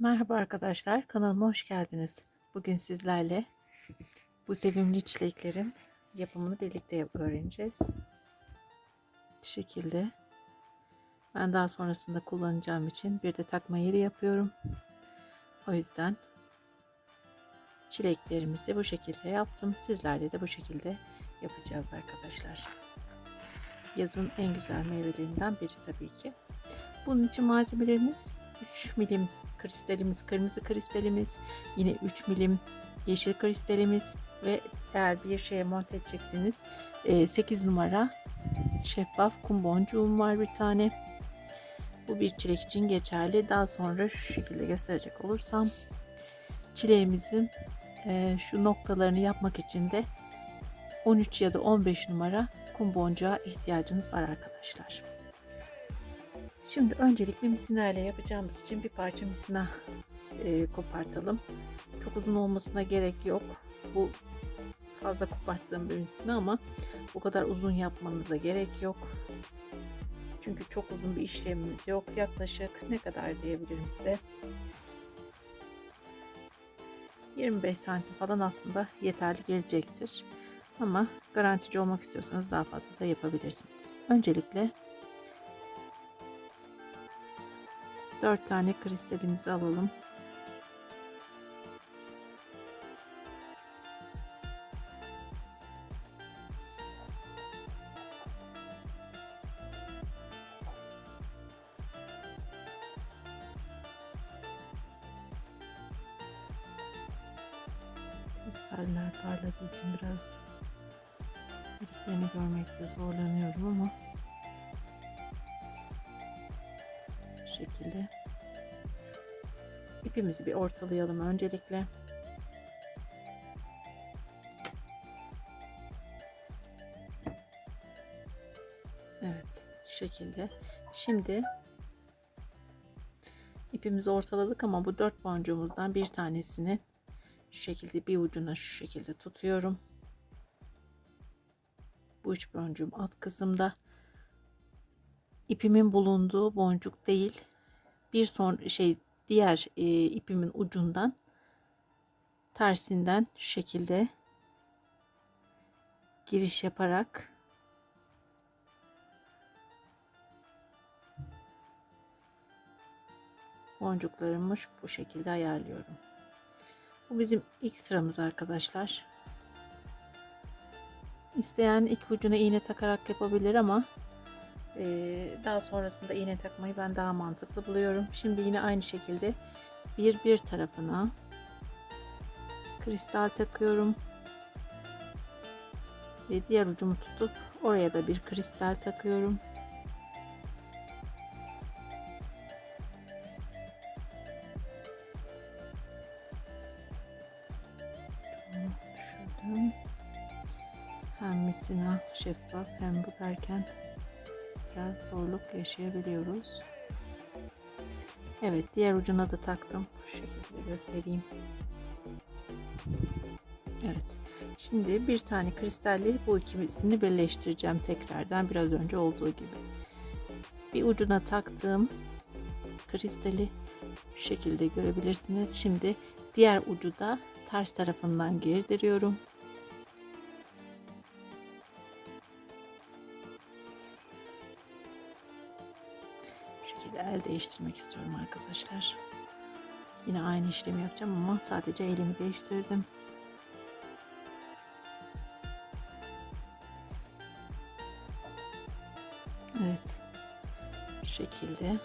Merhaba arkadaşlar, kanalıma hoş geldiniz. Bugün sizlerle bu sevimli çileklerin yapımını birlikte öğreneceğiz. Bu şekilde. Ben daha sonrasında kullanacağım için bir de takma yeri yapıyorum. O yüzden çileklerimizi bu şekilde yaptım. Sizlerle de bu şekilde yapacağız arkadaşlar. Yazın en güzel meyvelerinden biri tabii ki. Bunun için malzemelerimiz 3 milim kristalimiz, kırmızı kristalimiz, yine 3 milim yeşil kristalimiz ve eğer bir şeye monte edeceksiniz 8 numara şeffaf kum boncuğum var bir tane. Bu bir çilek için geçerli. Daha sonra şu şekilde gösterecek olursam çileğimizin e, şu noktalarını yapmak için de 13 ya da 15 numara kum boncuğa ihtiyacınız var arkadaşlar. Şimdi öncelikle misina ile yapacağımız için bir parça misina e, kopartalım. Çok uzun olmasına gerek yok. Bu fazla koparttığım bir misina ama bu kadar uzun yapmanıza gerek yok. Çünkü çok uzun bir işlemimiz yok. Yaklaşık ne kadar diyebilirim size? 25 santim falan aslında yeterli gelecektir. Ama garantici olmak istiyorsanız daha fazla da yapabilirsiniz. Öncelikle 4 tane kristalimizi alalım. Kristaller parladığı için biraz deliklerini görmekte zorlanıyorum ama şekilde ipimizi bir ortalayalım öncelikle. Evet, şu şekilde. Şimdi ipimizi ortaladık ama bu dört boncuğumuzdan bir tanesini şu şekilde bir ucuna şu şekilde tutuyorum. Bu üç boncuğum alt kısımda. İpimin bulunduğu boncuk değil. Bir son şey diğer e, ipimin ucundan tersinden şu şekilde giriş yaparak boncuklarımı bu şekilde ayarlıyorum. Bu bizim ilk sıramız arkadaşlar. İsteyen iki ucuna iğne takarak yapabilir ama daha sonrasında iğne takmayı ben daha mantıklı buluyorum. Şimdi yine aynı şekilde bir bir tarafına kristal takıyorum. Ve diğer ucumu tutup oraya da bir kristal takıyorum. Hem misina şeffaf hem bu derken biraz zorluk yaşayabiliyoruz. Evet diğer ucuna da taktım. Şu şekilde göstereyim. Evet. Şimdi bir tane kristalleri bu ikisini birleştireceğim tekrardan biraz önce olduğu gibi. Bir ucuna taktığım kristali şu şekilde görebilirsiniz. Şimdi diğer ucu da ters tarafından girdiriyorum. Şekilde el değiştirmek istiyorum arkadaşlar. Yine aynı işlemi yapacağım ama sadece elimi değiştirdim. Evet. Bu şekilde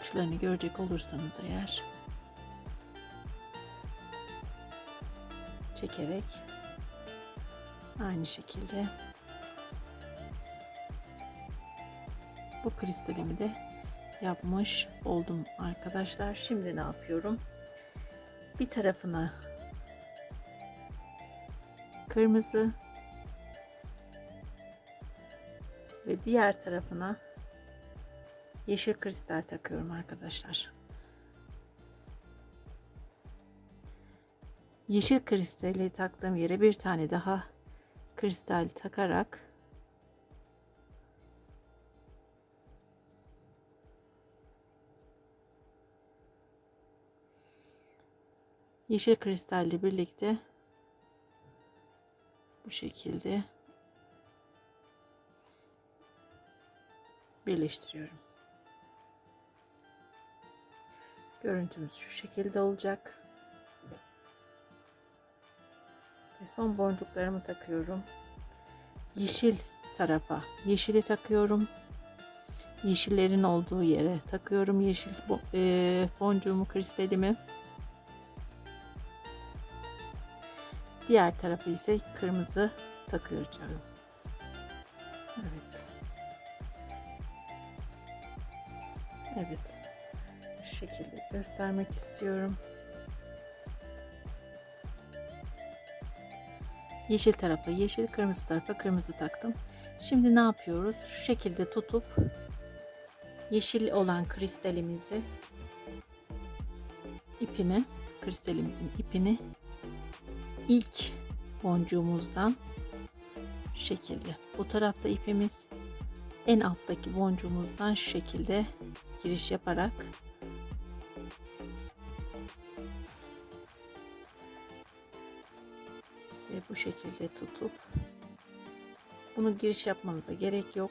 uçlarını görecek olursanız eğer çekerek aynı şekilde bu kristalimi de yapmış oldum arkadaşlar. Şimdi ne yapıyorum? Bir tarafına kırmızı ve diğer tarafına yeşil kristal takıyorum arkadaşlar. Yeşil kristali taktığım yere bir tane daha kristal takarak yeşil kristalle birlikte bu şekilde birleştiriyorum. Görüntümüz şu şekilde olacak. Ve son boncuklarımı takıyorum. Yeşil tarafa yeşili takıyorum. Yeşillerin olduğu yere takıyorum yeşil e, boncuğumu kristalimi. Diğer tarafı ise kırmızı takıyorum. Evet. Evet. Şu şekilde göstermek istiyorum. Yeşil tarafa yeşil, kırmızı tarafa kırmızı taktım. Şimdi ne yapıyoruz? Şu şekilde tutup yeşil olan kristalimizi ipimi, kristalimizin ipini ilk boncuğumuzdan şu şekilde bu tarafta ipimiz en alttaki boncuğumuzdan şu şekilde giriş yaparak ve bu şekilde tutup bunu giriş yapmanıza gerek yok.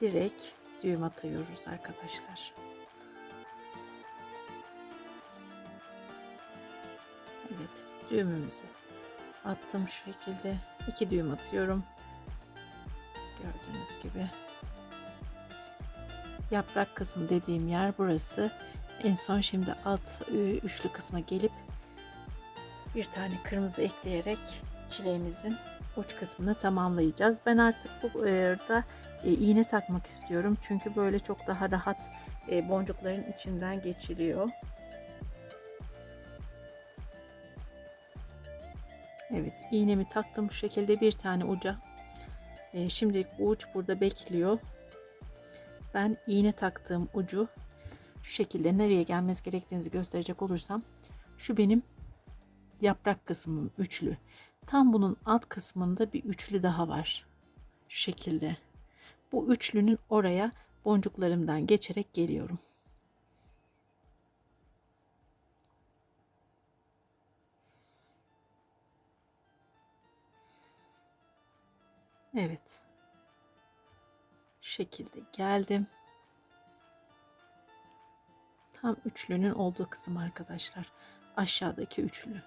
Direkt düğüm atıyoruz arkadaşlar. Evet düğümümüzü attım şu şekilde iki düğüm atıyorum. Gördüğünüz gibi yaprak kısmı dediğim yer burası. En son şimdi alt üçlü kısma gelip bir tane kırmızı ekleyerek çileğimizin uç kısmını tamamlayacağız. Ben artık bu arada e, iğne takmak istiyorum. Çünkü böyle çok daha rahat e, boncukların içinden geçiliyor. Evet iğnemi taktım bu şekilde bir tane uca. E, şimdilik uç burada bekliyor. Ben iğne taktığım ucu şu şekilde nereye gelmesi gerektiğinizi gösterecek olursam şu benim yaprak kısmım üçlü. Tam bunun alt kısmında bir üçlü daha var. Şu şekilde. Bu üçlünün oraya boncuklarımdan geçerek geliyorum. Evet. Şu şekilde geldim. Tam üçlünün olduğu kısım arkadaşlar. Aşağıdaki üçlü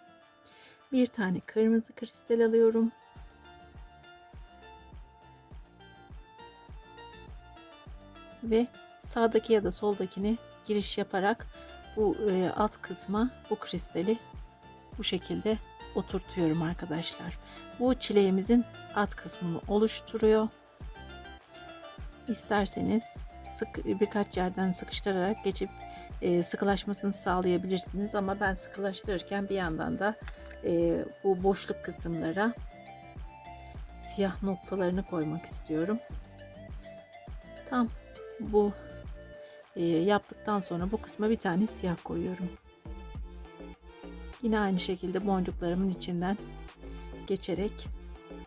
bir tane kırmızı kristal alıyorum. Ve sağdaki ya da soldakini giriş yaparak bu e, alt kısma bu kristali bu şekilde oturtuyorum arkadaşlar. Bu çileğimizin alt kısmını oluşturuyor. İsterseniz sık birkaç yerden sıkıştırarak geçip e, sıkılaşmasını sağlayabilirsiniz ama ben sıkılaştırırken bir yandan da e, bu boşluk kısımlara siyah noktalarını koymak istiyorum. Tam bu e, yaptıktan sonra bu kısma bir tane siyah koyuyorum. Yine aynı şekilde boncuklarımın içinden geçerek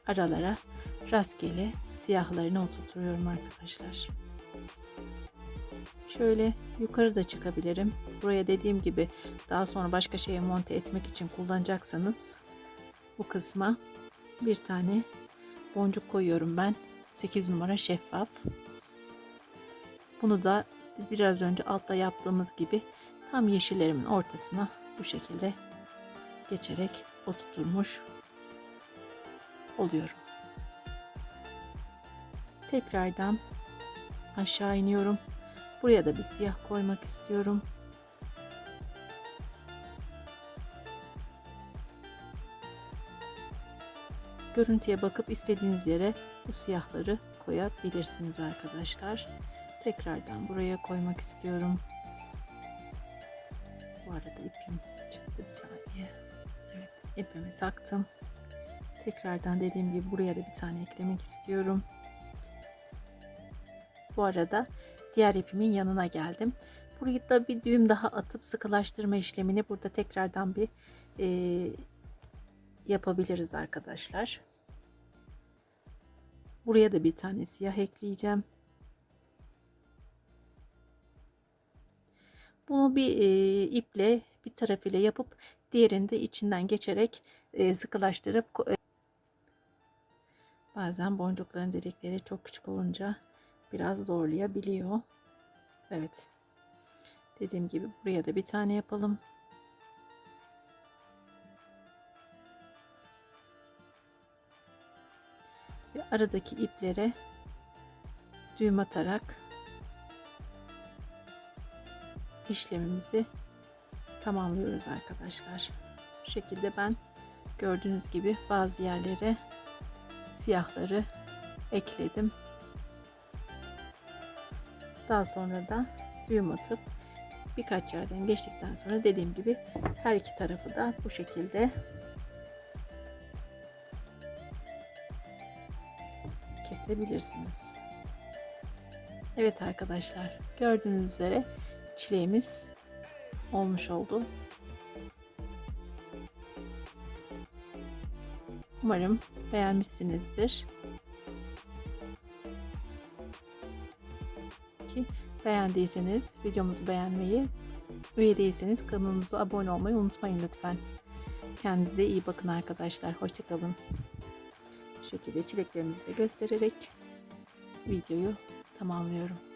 aralara rastgele siyahlarını oturtuyorum arkadaşlar. Şöyle yukarı da çıkabilirim. Buraya dediğim gibi daha sonra başka şeye monte etmek için kullanacaksanız bu kısma bir tane boncuk koyuyorum ben. 8 numara şeffaf. Bunu da biraz önce altta yaptığımız gibi tam yeşillerimin ortasına bu şekilde geçerek oturtmuş oluyorum. Tekrardan aşağı iniyorum. Buraya da bir siyah koymak istiyorum. Görüntüye bakıp istediğiniz yere bu siyahları koyabilirsiniz arkadaşlar. Tekrardan buraya koymak istiyorum. Bu arada ipim ipimi taktım. Tekrardan dediğim gibi buraya da bir tane eklemek istiyorum. Bu arada diğer ipimin yanına geldim. Burayı da bir düğüm daha atıp sıkılaştırma işlemini burada tekrardan bir e, yapabiliriz arkadaşlar. Buraya da bir tane siyah ekleyeceğim. Bunu bir e, iple bir tarafıyla yapıp diğerini de içinden geçerek e, sıkılaştırıp e, bazen boncukların delikleri çok küçük olunca biraz zorlayabiliyor. Evet. Dediğim gibi buraya da bir tane yapalım. Ve aradaki iplere düğüm atarak işlemimizi tamamlıyoruz arkadaşlar. Bu şekilde ben gördüğünüz gibi bazı yerlere siyahları ekledim. Daha sonra da düğüm atıp birkaç yerden geçtikten sonra dediğim gibi her iki tarafı da bu şekilde kesebilirsiniz. Evet arkadaşlar gördüğünüz üzere çileğimiz olmuş oldu. Umarım beğenmişsinizdir. Ki beğendiyseniz videomuzu beğenmeyi, üye değilseniz kanalımıza abone olmayı unutmayın lütfen. Kendinize iyi bakın arkadaşlar. Hoşçakalın. Bu şekilde çileklerimizi de göstererek videoyu tamamlıyorum.